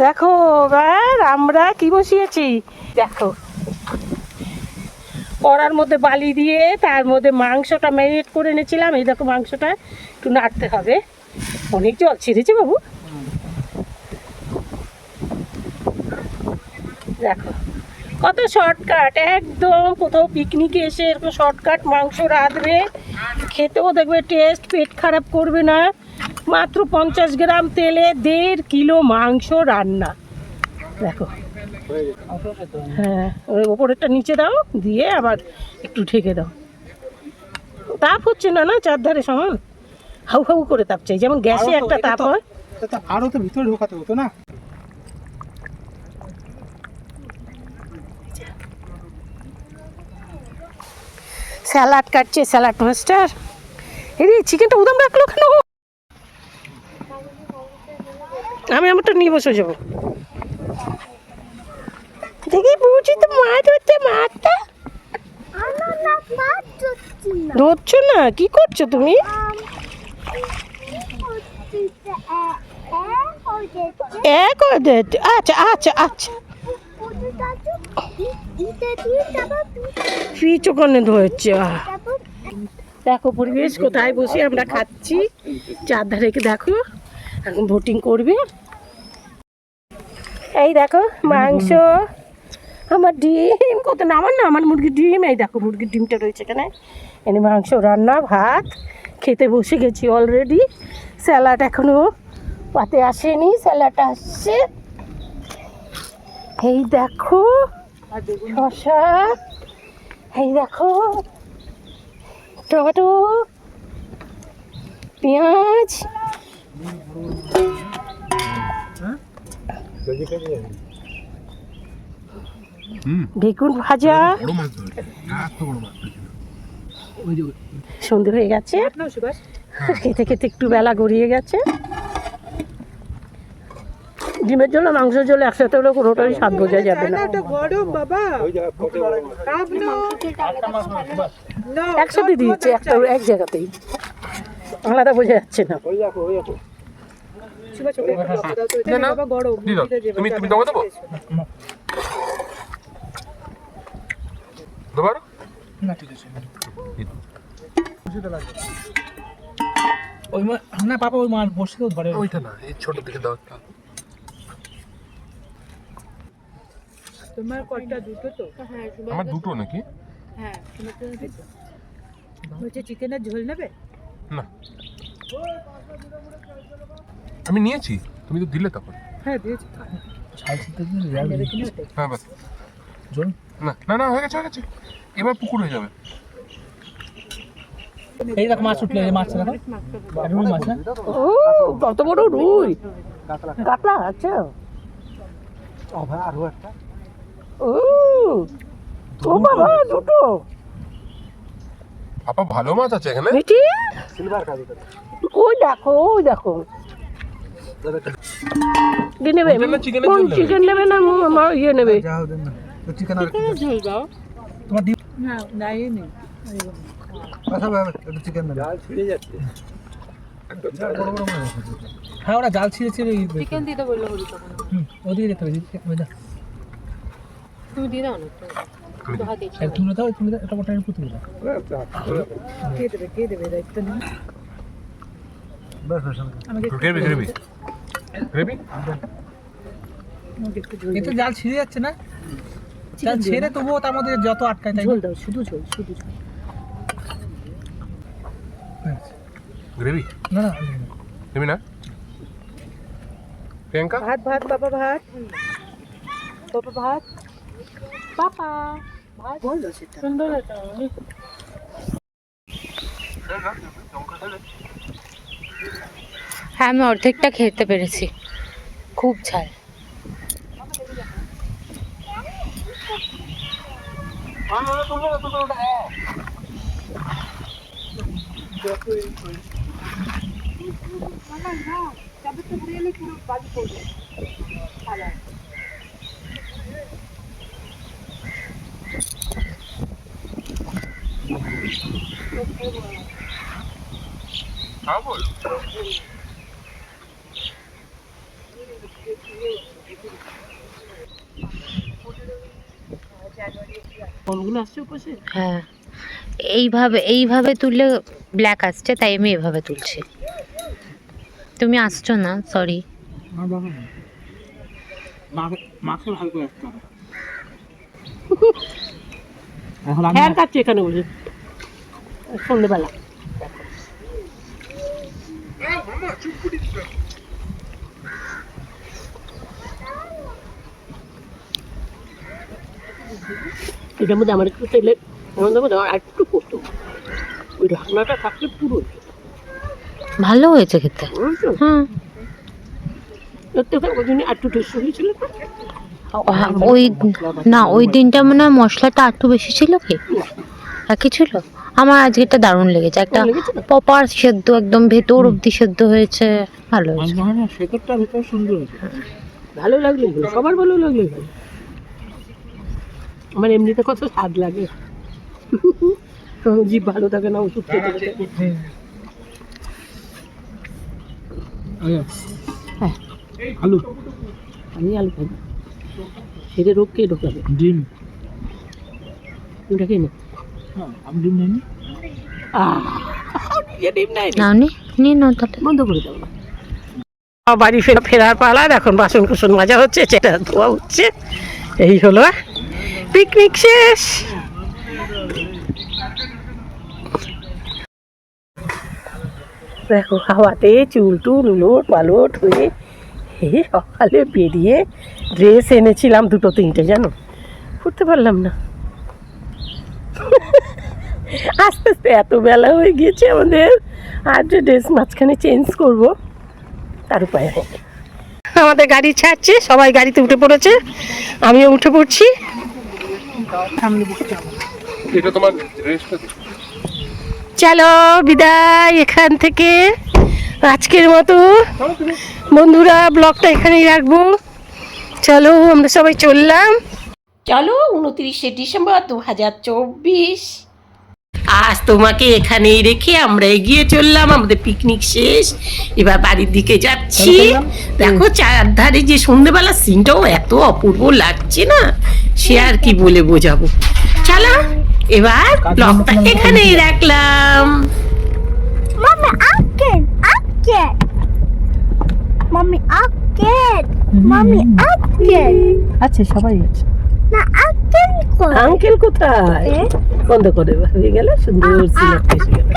দেখো এবার আমরা কি বসিয়েছি? দেখো। কড়ার মধ্যে বালি দিয়ে তার মধ্যে মাংসটা ম্যারিনেট করে এনেছিলাম। এই দেখো, মাংসটা একটু নাড়তে হবে। অনেক জল ছেড়েছে বাবু। দেখো, কত শর্টকাট একদম কোথাও পিকনিকে এসে এরকম শর্টকাট মাংস রাঁধবে। খেতেও দেখবে টেস্ট পেট খারাপ করবে না। মাত্র পঞ্চাশ গ্রাম তেলে দেড় কিলো মাংস রান্না। দেখো। হ্যাঁ ওই ওপরেরটা নিচে দাও দিয়ে আবার একটু ঢেকে দাও। তাপ হচ্ছে না না? চারধারে সমান? হাউ হাউ করে তাপ চাই। যেমন গ্যাসে একটা তাপ হয়। তা আরও তো ভিতরে ঢোকাতে হতো না? স্যালাড কাটছে স্যালাড মাস্টার। এরে চিকেনটা উদাম রাখল কেন? আমি আমারটা নিয়ে বসে যাব। দেখি বুঝি তো মাছ হচ্ছে মাছটা ধরছো না? কি করছ তুমি? আচ্ছা আচ্ছা আচ্ছা। ফিচ ওখানে ধরেছে দেখো পরিবেশ, কোথায় বসে আমরা খাচ্ছি। চারধারে দেখো, এখন ভোটিং করবে। এই দেখো, মাংস, আমার ডিম, কত না, আমার না, আমার মুরগির ডিম, এই দেখো, মুরগির ডিমটা রয়েছে এখানে। এনে মাংস, রান্না, ভাত, খেতে বসে গেছি অলরেডি স্যালাড এখনও পাতে আসেনি স্যালাড আসছে। এই দেখো শশা এই দেখো, টমেটো, পেঁয়াজ বেগুন ভাজা। সন্ধে হয়ে গেছে। খেতে খেতে একটু বেলা গড়িয়ে গেছে। ডিমের জন্য মাংসের জন্য একসাথে হলে কোনোটাই স্বাদ বোঝা যাবে না। একসাথে দিয়েছে, একটা এক জায়গাতেই। আলাদা বোঝা যাচ্ছে না। তুমি তুমি দেবো দেবো দেবো না ঠিক আছে। ওই মা- না পাপা ওই মাছ বসে তো ধরে ওইটা না এই ছোট দিকে দাও একটা। তোমার কয়টা? দুটো তো। আমার দুটো নাকি? হ্যাঁ বলছে চিকেনের ঝোল নেবে? না। আমি নিয়েছি তুমি তো দিলে তখন। হ্যাঁ দিয়েছি। হ্যাঁ বাস না না না হয়ে গেছে হয়ে গেছে। এবার পুকুর হয়ে যাবে। এই দেখো মাছ উঠলে এই দেখো। রুই মাছ না ও কত বড় রুই। কাতলা আচ্ছা আরও একটা। ও ও বাবা দুটো। আপা ভালো মাছ আছে এখানে। সিলভার কাজু ওই দেখো ওই দেখো। কি নেবে। কোন চিকেন নেবে। না মো- আমার ইয়ে নেবে? চিকেন আর ঝোল দাও। তোমার ডিম না নাই চিকেন জাল ছিঁড়ে যাচ্ছে। হ্যাঁ ওরা জাল ছিঁড়ে ছিঁড়ে চিকেন দিতে বলল হরি তখন হুম ওদিকে যেতে হবে তুমি দিয়ে দাও না তুলে দাও তুলে দাও এটা ওটা একটু তুলে দাও কে দেবে কে দেবে দায়িত্ব নেই। বাস বাস আমাকে গ্রেভি এতে জাল ছিঁড়ে যাচ্ছে না? জাল ছেড়ে তবুও তার মধ্যে যত আটকায় তাই ঝোল দাও শুধু ঝোল শুধু ঝোল। গ্রেভি না না। গ্রেভি না? প্রিয়াঙ্কা ভাত ভাত বাবা ভাত। বাবা ভাত। পাপা ভাত। সেটা। সুন্দর এটা। হ্যাঁ আমি অর্ধেকটা খেতে পেরেছি। খুব ঝাল। খাব ফলগুলো আসছে পাশে হ্যাঁ। এইভাবে এইভাবে তুললে ব্ল্যাক আসছে তাই আমি এভাবে তুলছি। তুমি আসছো না সরি মাকে ভালো করে আসতে হবে। এখন আমি হ্যাঁ কাটছে এখানে বসে। সন্ধ্যেবেলা এটার মধ্যে আমার একটু তেলে এমন দেবো আর একটু করতো ওই ঢাকনাটা থাকলে পুরো ভালো হয়েছে খেতে। হ্যাঁ ওই একটু টেস্ট হয়েছিল ওই না ওই দিনটা মনে হয় মশলাটা একটু বেশি ছিল কি? একই ছিল? আমার আজকেটা দারুণ লেগেছে। একটা পপার সেদ্ধ একদম ভেতর অব্দি সেদ্ধ হয়েছে। ভালো হয়েছে। ভেতর সুন্দর ভালো লাগলে সবার ভালো লাগলে আমার এমনিতে কত স্বাদ লাগে। জীব ভালো থাকে না ওষুধ খেতে খেতে। হ্যাঁ। আলু। আমি আলু খাই। সেটা রোগ কে ঢোকাবে? ডিম। ওটা খেয়ে নে হ্যাঁ আমি ডিম নেই ডিম নাই নিয়ে নাও তাহলে। বন্ধ করে দাও না বাড়ি ফেরা ফেরার পালা এখন বাসন কুসন মাজা হচ্ছে সেটা ধোয়া হচ্ছে এই হলো পিকনিক শেষ! দেখো, হাওয়াতে চুল টুল, উলোট পালোট হয়ে হে সকালে বেরিয়ে ড্রেস এনেছিলাম দুটো তিনটে, জানো? পড়তে পারলাম না। আস্তে আস্তে এত বেলা হয়ে গিয়েছে আমাদের। আর যে ড্রেস মাঝখানে চেঞ্জ করব, তার উপায় আমাদের গাড়ি ছাড়ছে, সবাই গাড়িতে উঠে পড়েছে। আমিও উঠে পড়ছি। এটা তোমার ড্রেসটা চলো বিদায় এখান থেকে। আজকের মতো বন্ধুরা ব্লগটা এখানেই রাখব। চলো আমরা সবাই চললাম। চলো উনত্রিশে ডিসেম্বর দু হাজার চব্বিশ। আজ তোমাকে এখানেই রেখে আমরা এগিয়ে চললাম আমাদের পিকনিক শেষ। এবার বাড়ির দিকে যাচ্ছি। দেখো চারধারে যে সন্ধ্যেবেলা সিনটাও এত অপূর্ব লাগছে না? সে আর কি বলে বোঝাবো চলো এবার ব্লগটা এখানেই রাখলাম Mommy, Uncle, Uncle. Mommy, Uncle. Mommy, Uncle. আচ্ছা সবাই আছে না Uncle কই? আঙ্কেল কোথায় বন্ধ করে হয়ে গেলে সুন্দর সিলেক্ট এসে গেল